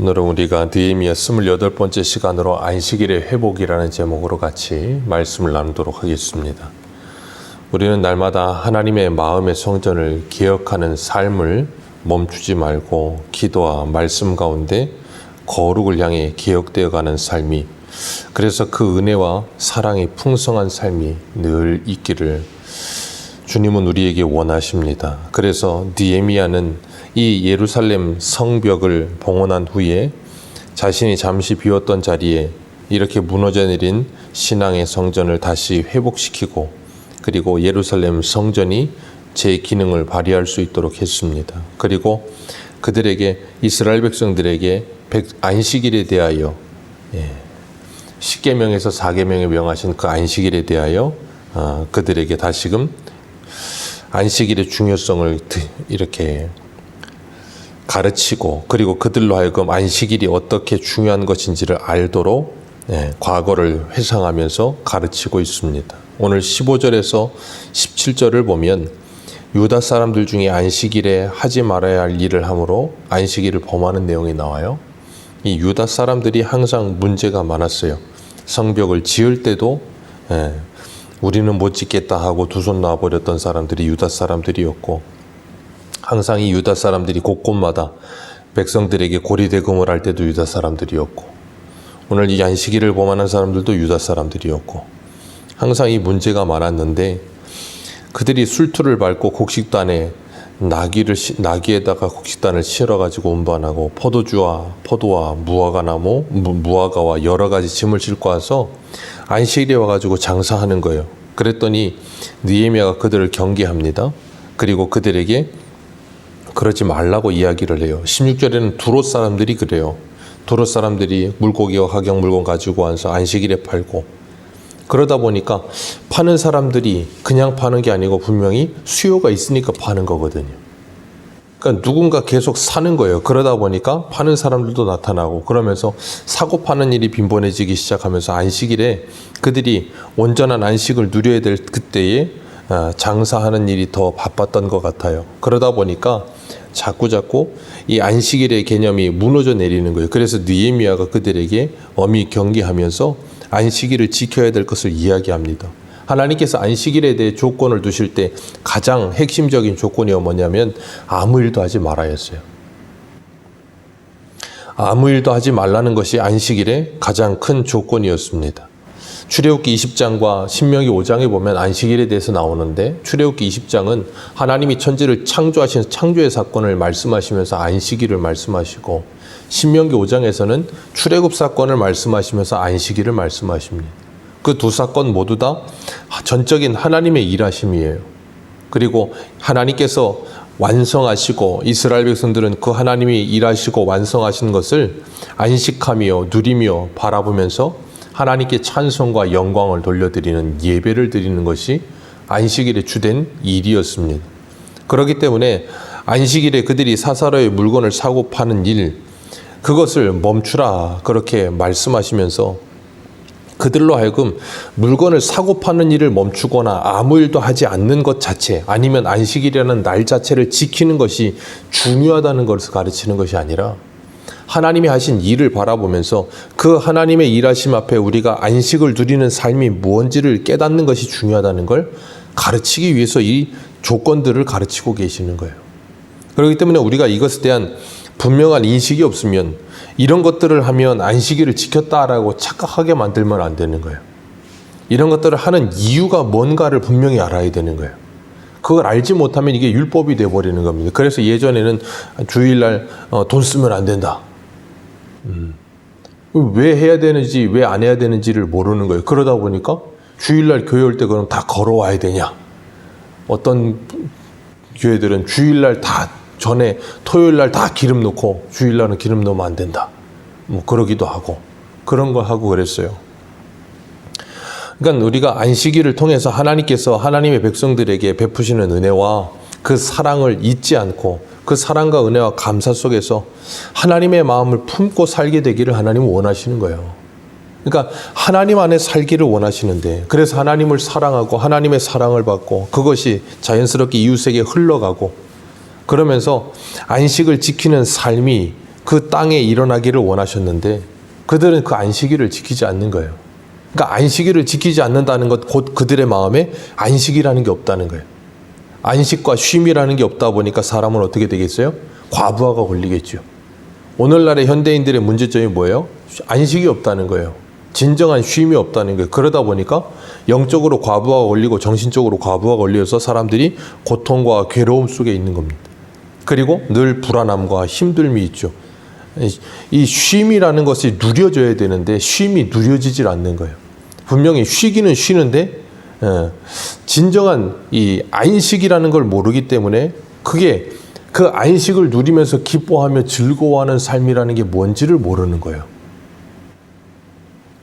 오늘은 우리가 느헤미야 28번째 시간으로 안식일의 회복이라는 제목으로 같이 말씀을 나누도록 하겠습니다. 우리는 날마다 하나님의 마음의 성전을 기억하는 삶을 멈추지 말고 기도와 말씀 가운데 거룩을 향해 기억되어 가는 삶이 그래서 그 은혜와 사랑이 풍성한 삶이 늘 있기를 주님은 우리에게 원하십니다. 그래서 니에미아는 이 예루살렘 성벽을 봉헌한 후에 자신이 잠시 비웠던 자리에 이렇게 무너져 내린 신앙의 성전을 다시 회복시키고 그리고 예루살렘 성전이 제 기능을 발휘할 수 있도록 했습니다. 그리고 그들에게 이스라엘 백성들에게 백- 안식일에 대하여 예, 10계명에서 4계명에 명하신 그 안식일에 대하여 아, 그들에게 다시금 안식일의 중요성을 드- 이렇게 가르치고 그리고 그들로 하여금 안식일이 어떻게 중요한 것인지를 알도록 예, 과거를 회상하면서 가르치고 있습니다. 오늘 15절에서 17절을 보면 유다 사람들 중에 안식일에 하지 말아야 할 일을 함으로 안식일을 범하는 내용이 나와요. 이 유다 사람들이 항상 문제가 많았어요. 성벽을 지을 때도 예, 우리는 못 짓겠다 하고 두 손 놔버렸던 사람들이 유다 사람들이었고 항상 이 유다 사람들이 곳곳마다 백성들에게 고리대금을 할 때도 유다 사람들이었고 오늘 이 안식일을 범하는 사람들도 유다 사람들이었고 항상 이 문제가 많았는데 그들이 술투를 밟고 곡식단에 나귀를 시- 나귀에다가 곡식단을 실어 가지고 운반하고 포도주와 포도와 무화과 나무 무- 무화과와 여러 가지 짐을 싣고 와서 안식일에 와 가지고 장사하는 거예요. 그랬더니 느헤미야가 그들을 경계합니다. 그리고 그들에게 그러지 말라고 이야기를 해요. 16절에는 두롯 사람들이 그래요. 두롯 사람들이 물고기와 각양 물건 가지고 와서 안식일에 팔고 그러다 보니까 파는 사람들이 그냥 파는 게 아니고 분명히 수요가 있으니까 파는 거거든요. 그러니까 누군가 계속 사는 거예요. 그러다 보니까 파는 사람들도 나타나고 그러면서 사고 파는 일이 빈번해지기 시작하면서 안식일에 그들이 온전한 안식을 누려야 될 그때에 아, 장사하는 일이 더 바빴던 것 같아요. 그러다 보니까 자꾸 자꾸 이 안식일의 개념이 무너져 내리는 거예요. 그래서 느헤미야가 그들에게 엄히 경계하면서 안식일을 지켜야 될 것을 이야기합니다. 하나님께서 안식일에 대해 조건을 두실 때 가장 핵심적인 조건이 뭐냐면 아무 일도 하지 말아였어요. 아무 일도 하지 말라는 것이 안식일의 가장 큰 조건이었습니다. 출애굽기 20장과 신명기 5장에 보면 안식일에 대해서 나오는데 출애굽기 20장은 하나님이 천지를 창조하신 창조의 사건을 말씀하시면서 안식일을 말씀하시고 신명기 5장에서는 출애굽 사건을 말씀하시면서 안식일을 말씀하십니다. 그 두 사건 모두 다 전적인 하나님의 일하심이에요. 그리고 하나님께서 완성하시고 이스라엘 백성들은 그 하나님이 일하시고 완성하신 것을 안식하며 누리며 바라보면서 하나님께 찬송과 영광을 돌려드리는 예배를 드리는 것이 안식일의 주된 일이었습니다. 그렇기 때문에 안식일에 그들이 사사로의 물건을 사고 파는 일, 그것을 멈추라 그렇게 말씀하시면서 그들로 하여금 물건을 사고 파는 일을 멈추거나 아무 일도 하지 않는 것 자체 아니면 안식일이라는 날 자체를 지키는 것이 중요하다는 것을 가르치는 것이 아니라 하나님이 하신 일을 바라보면서 그 하나님의 일하심 앞에 우리가 안식을 누리는 삶이 무언지를 깨닫는 것이 중요하다는 걸 가르치기 위해서 이 조건들을 가르치고 계시는 거예요. 그렇기 때문에 우리가 이것에 대한 분명한 인식이 없으면 이런 것들을 하면 안식일을 지켰다라고 착각하게 만들면 안 되는 거예요. 이런 것들을 하는 이유가 뭔가를 분명히 알아야 되는 거예요. 그걸 알지 못하면 이게 율법이 돼버리는 겁니다. 그래서 예전에는 주일날 어, 돈 쓰면 안 된다. 음. 왜 해야 되는지, 왜 안 해야 되는지를 모르는 거예요. 그러다 보니까 주일날 교회 올 때 그럼 다 걸어와야 되냐. 어떤 교회들은 주일날 다 전에 토요일날 다 기름 넣고 주일날은 기름 넣으면 안 된다. 뭐 그러기도 하고 그런 거 하고 그랬어요. 그러니까 우리가 안식일을 통해서 하나님께서 하나님의 백성들에게 베푸시는 은혜와 그 사랑을 잊지 않고 그 사랑과 은혜와 감사 속에서 하나님의 마음을 품고 살게 되기를 하나님은 원하시는 거예요. 그러니까 하나님 안에 살기를 원하시는데 그래서 하나님을 사랑하고 하나님의 사랑을 받고 그것이 자연스럽게 이웃에게 흘러가고 그러면서 안식을 지키는 삶이 그 땅에 일어나기를 원하셨는데 그들은 그 안식일을 지키지 않는 거예요. 그러니까 안식일을 지키지 않는다는 것 곧 그들의 마음에 안식이라는 게 없다는 거예요. 안식과 쉼이라는 게 없다 보니까 사람은 어떻게 되겠어요? 과부하가 걸리겠죠. 오늘날의 현대인들의 문제점이 뭐예요? 안식이 없다는 거예요. 진정한 쉼이 없다는 거예요. 그러다 보니까 영적으로 과부하가 걸리고 정신적으로 과부하가 걸려서 사람들이 고통과 괴로움 속에 있는 겁니다. 그리고 늘 불안함과 힘듦이 있죠. 이 쉼이라는 것이 누려져야 되는데 쉼이 누려지질 않는 거예요. 분명히 쉬기는 쉬는데 예, 진정한 이 안식이라는 걸 모르기 때문에 그게 그 안식을 누리면서 기뻐하며 즐거워하는 삶이라는 게 뭔지를 모르는 거예요.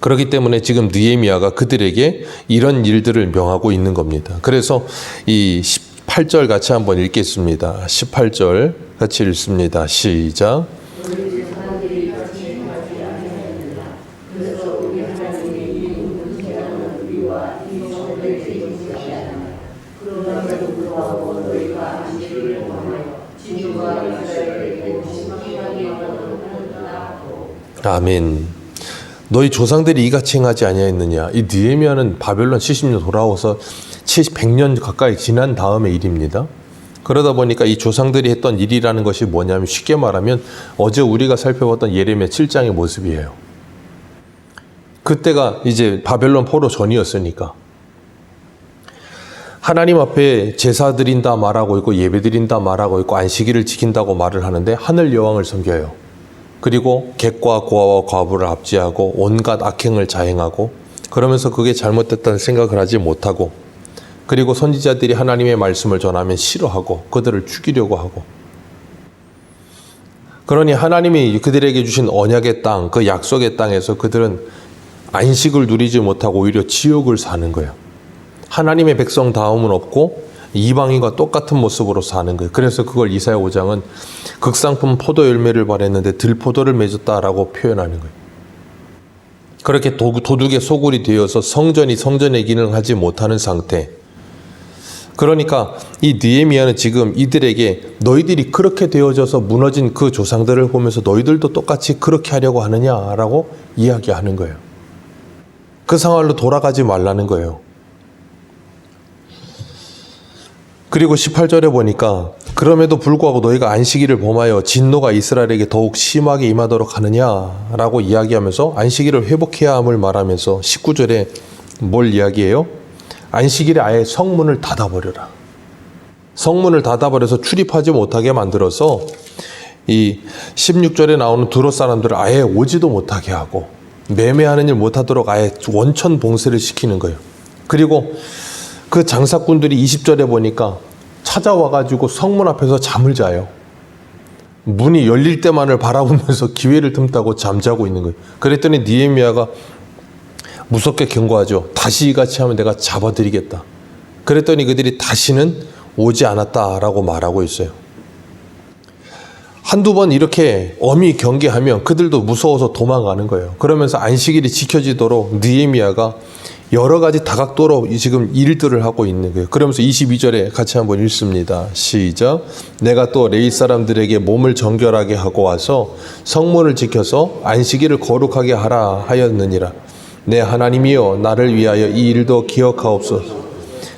그렇기 때문에 지금 느헤미야가 그들에게 이런 일들을 명하고 있는 겁니다. 그래서 이 18절 같이 한번 읽겠습니다. 18절 같이 읽습니다. 시작. 아멘. 너희 조상들이 이같이 행하지 아니하였느냐? 이 느헤미야는 바벨론 70년 돌아와서 70, 100년 가까이 지난 다음의 일입니다. 그러다 보니까 이 조상들이 했던 일이라는 것이 뭐냐면 쉽게 말하면 어제 우리가 살펴봤던 예레미야 7장의 모습이에요. 그때가 이제 바벨론 포로 전이었으니까 하나님 앞에 제사 드린다 말하고 있고 예배 드린다 말하고 있고 안식일을 지킨다고 말을 하는데 하늘 여왕을 섬겨요. 그리고 객과 고아와 과부를 압제하고 온갖 악행을 자행하고 그러면서 그게 잘못됐다는 생각을 하지 못하고 그리고 선지자들이 하나님의 말씀을 전하면 싫어하고 그들을 죽이려고 하고 그러니 하나님이 그들에게 주신 언약의 땅, 그 약속의 땅에서 그들은 안식을 누리지 못하고 오히려 지옥을 사는 거예요. 하나님의 백성 다움은 없고 이방인과 똑같은 모습으로 사는 거예요. 그래서 그걸 이사야 5장은 극상품 포도 열매를 바랬는데 들포도를 맺었다라고 표현하는 거예요. 그렇게 도둑의 소굴이 되어서 성전이 성전의 기능을 하지 못하는 상태. 그러니까 이 느헤미야는 지금 이들에게 너희들이 그렇게 되어져서 무너진 그 조상들을 보면서 너희들도 똑같이 그렇게 하려고 하느냐라고 이야기하는 거예요. 그 상황으로 돌아가지 말라는 거예요. 그리고 18절에 보니까 그럼에도 불구하고 너희가 안식일을 범하여 진노가 이스라엘에게 더욱 심하게 임하도록 하느냐라고 이야기하면서 안식일을 회복해야 함을 말하면서 19절에 뭘 이야기해요? 안식일에 아예 성문을 닫아버려라. 성문을 닫아버려서 출입하지 못하게 만들어서 이 16절에 나오는 두로 사람들을 아예 오지도 못하게 하고 매매하는 일 못하도록 아예 원천 봉쇄를 시키는 거예요. 그리고 그 장사꾼들이 20절에 보니까 찾아와가지고 성문 앞에서 잠을 자요. 문이 열릴 때만을 바라보면서 기회를 틈타고 잠자고 있는 거예요. 그랬더니 니에미아가 무섭게 경고하죠. 다시 이같이 하면 내가 잡아드리겠다. 그랬더니 그들이 다시는 오지 않았다라고 말하고 있어요. 한두 번 이렇게 엄히 경계하면 그들도 무서워서 도망가는 거예요. 그러면서 안식일이 지켜지도록 느에미아가 여러 가지 다각도로 지금 일들을 하고 있는 거예요. 그러면서 22절에 같이 한번 읽습니다. 시작. 내가 또 레이 사람들에게 몸을 정결하게 하고 와서 성문을 지켜서 안식일을 거룩하게 하라 하였느니라. 내 하나님이여 나를 위하여 이 일도 기억하옵소서.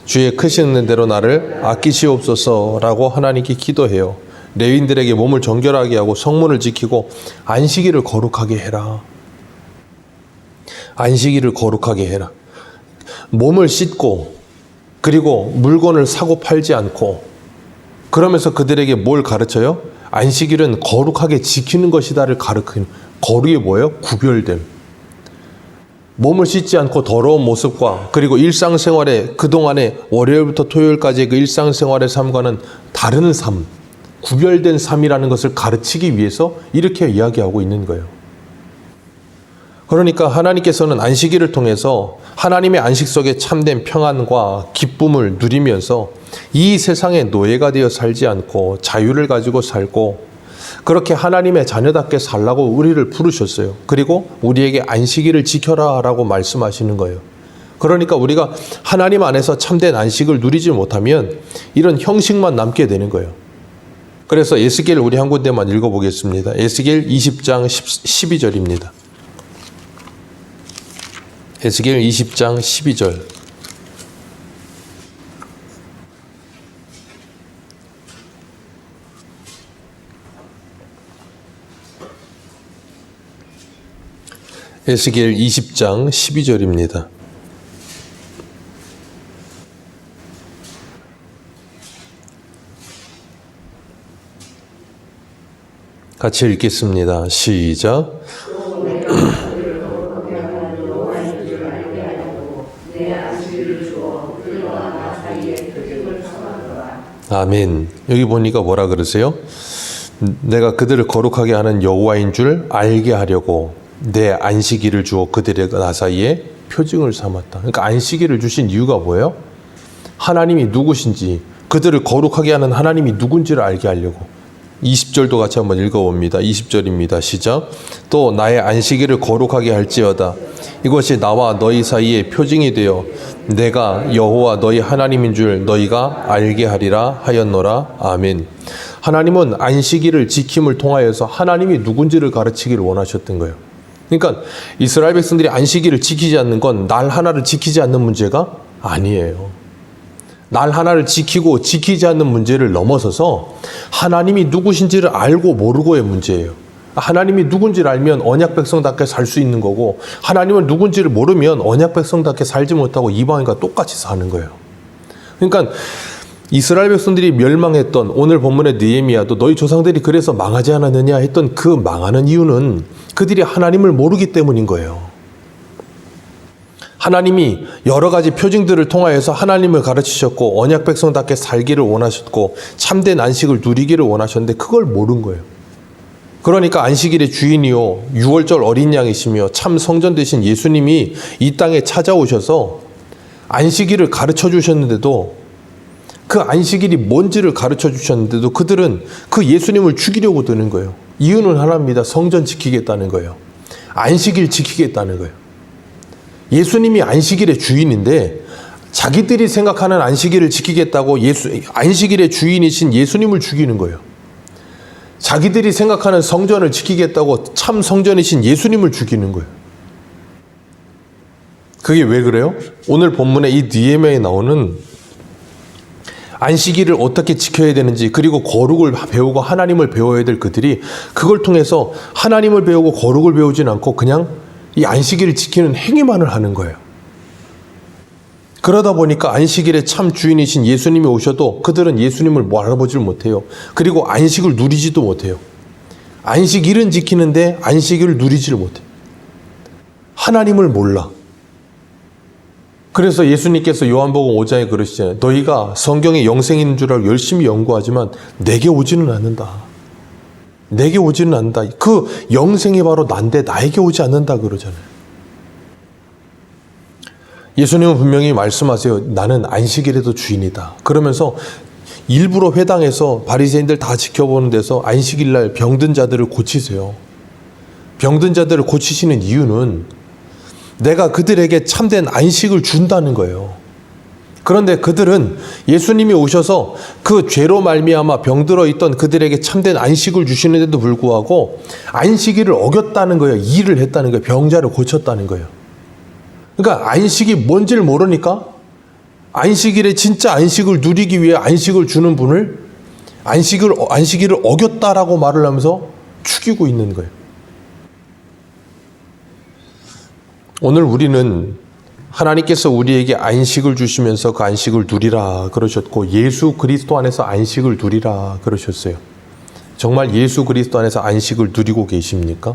주의 크신 은대로 나를 아끼시옵소서라고 하나님께 기도해요. 레윈들에게 몸을 정결하게 하고 성문을 지키고 안식일을 거룩하게 해라. 안식일을 거룩하게 해라. 몸을 씻고 그리고 물건을 사고 팔지 않고 그러면서 그들에게 뭘 가르쳐요? 안식일은 거룩하게 지키는 것이다를 가르치는 거룩이 뭐예요? 구별됨. 몸을 씻지 않고 더러운 모습과 그리고 일상생활에 그동안에 월요일부터 토요일까지 그 일상생활의 삶과는 다른 삶, 구별된 삶이라는 것을 가르치기 위해서 이렇게 이야기하고 있는 거예요. 그러니까 하나님께서는 안식일을 통해서 하나님의 안식 속에 참된 평안과 기쁨을 누리면서 이 세상의 노예가 되어 살지 않고 자유를 가지고 살고 그렇게 하나님의 자녀답게 살라고 우리를 부르셨어요. 그리고 우리에게 안식일을 지켜라 라고 말씀하시는 거예요. 그러니까 우리가 하나님 안에서 참된 안식을 누리지 못하면 이런 형식만 남게 되는 거예요. 그래서 에스겔 우리 한 군데만 읽어보겠습니다. 에스겔 20장 12절입니다. 에스겔 20장 12절. 에스겔 20장 12절입니다. 같이 읽겠습니다. 시작. 아멘. 여기 보니까 뭐라 그러세요? 내가 그들을 거룩하게 하는 여호와인 줄 알게 하려고 내 안식일을 주어 그들의 나 사이에 표징을 삼았다. 그러니까 안식일을 주신 이유가 뭐예요? 하나님이 누구신지 그들을 거룩하게 하는 하나님이 누군지를 알게 하려고. 20절도 같이 한번 읽어봅니다. 20절입니다. 시작. 또 나의 안식일을 거룩하게 할지어다. 이것이 나와 너희 사이에 표징이 되어 내가 여호와 너희 하나님인 줄 너희가 알게 하리라 하였노라. 아멘. 하나님은 안식일을 지킴을 통하여서 하나님이 누군지를 가르치기를 원하셨던 거예요. 그러니까 이스라엘 백성들이 안식일을 지키지 않는 건 날 하나를 지키지 않는 문제가 아니에요. 날 하나를 지키고 지키지 않는 문제를 넘어서서 하나님이 누구신지를 알고 모르고의 문제예요. 하나님이 누군지를 알면 언약 백성답게 살 수 있는 거고 하나님을 누군지를 모르면 언약 백성답게 살지 못하고 이방인과 똑같이 사는 거예요. 그러니까 이스라엘 백성들이 멸망했던 오늘 본문의 느헤미야도 너희 조상들이 그래서 망하지 않았느냐 했던 그 망하는 이유는 그들이 하나님을 모르기 때문인 거예요. 하나님이 여러 가지 표징들을 통하여서 하나님을 가르치셨고 언약 백성답게 살기를 원하셨고 참된 안식을 누리기를 원하셨는데 그걸 모른 거예요. 그러니까 안식일의 주인이요 유월절 어린 양이시며 참 성전 되신 예수님이 이 땅에 찾아오셔서 안식일을 가르쳐 주셨는데도 그 안식일이 뭔지를 가르쳐 주셨는데도 그들은 그 예수님을 죽이려고 드는 거예요. 이유는 하나입니다. 성전 지키겠다는 거예요. 안식일 지키겠다는 거예요. 예수님이 안식일의 주인인데 자기들이 생각하는 안식일을 지키겠다고 예수 안식일의 주인이신 예수님을 죽이는 거예요. 자기들이 생각하는 성전을 지키겠다고 참 성전이신 예수님을 죽이는 거예요. 그게 왜 그래요? 오늘 본문에 이 니에메에 나오는 안식일을 어떻게 지켜야 되는지 그리고 거룩을 배우고 하나님을 배워야 될 그들이 그걸 통해서 하나님을 배우고 거룩을 배우진 않고 그냥 이 안식일을 지키는 행위만을 하는 거예요. 그러다 보니까 안식일의 참 주인이신 예수님이 오셔도 그들은 예수님을 뭐 알아보질 못해요. 그리고 안식을 누리지도 못해요. 안식일은 지키는데 안식일을 누리지를 못해요. 하나님을 몰라. 그래서 예수님께서 요한복음 5장에 그러시잖아요. 너희가 성경의 영생인 줄 알고 열심히 연구하지만 내게 오지는 않는다. 내게 오지는 않는다. 그 영생이 바로 난데 나에게 오지 않는다 그러잖아요. 예수님은 분명히 말씀하세요. 나는 안식일에도 주인이다. 그러면서 일부러 회당에서 바리새인들 다 지켜보는 데서 안식일 날 병든 자들을 고치세요. 병든 자들을 고치시는 이유는 내가 그들에게 참된 안식을 준다는 거예요. 그런데 그들은 예수님이 오셔서 그 죄로 말미암아 병들어 있던 그들에게 참된 안식을 주시는데도 불구하고 안식일을 어겼다는 거예요. 일을 했다는 거예요. 병자를 고쳤다는 거예요. 그러니까 안식이 뭔지를 모르니까 안식일에 진짜 안식을 누리기 위해 안식을 주는 분을 안식을 안식일을 어겼다라고 말을 하면서 죽이고 있는 거예요. 오늘 우리는 하나님께서 우리에게 안식을 주시면서 그 안식을 누리라 그러셨고 예수 그리스도 안에서 안식을 누리라 그러셨어요. 정말 예수 그리스도 안에서 안식을 누리고 계십니까?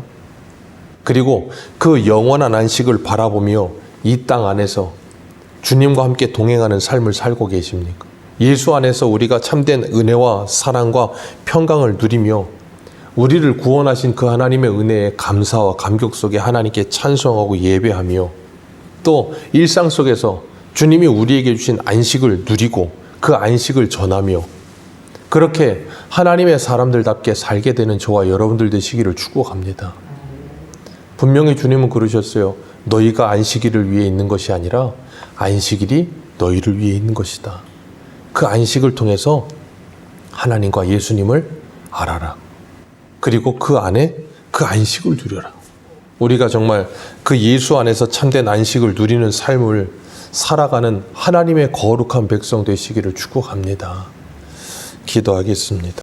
그리고 그 영원한 안식을 바라보며 이 땅 안에서 주님과 함께 동행하는 삶을 살고 계십니까? 예수 안에서 우리가 참된 은혜와 사랑과 평강을 누리며 우리를 구원하신 그 하나님의 은혜에 감사와 감격 속에 하나님께 찬송하고 예배하며 또 일상 속에서 주님이 우리에게 주신 안식을 누리고 그 안식을 전하며 그렇게 하나님의 사람들답게 살게 되는 저와 여러분들 되시기를 축복합니다. 분명히 주님은 그러셨어요. 너희가 안식일을 위해 있는 것이 아니라 안식일이 너희를 위해 있는 것이다. 그 안식을 통해서 하나님과 예수님을 알아라. 그리고 그 안에 그 안식을 누려라. 우리가 정말 그 예수 안에서 참된 안식을 누리는 삶을 살아가는 하나님의 거룩한 백성 되시기를 축복합니다. 기도하겠습니다.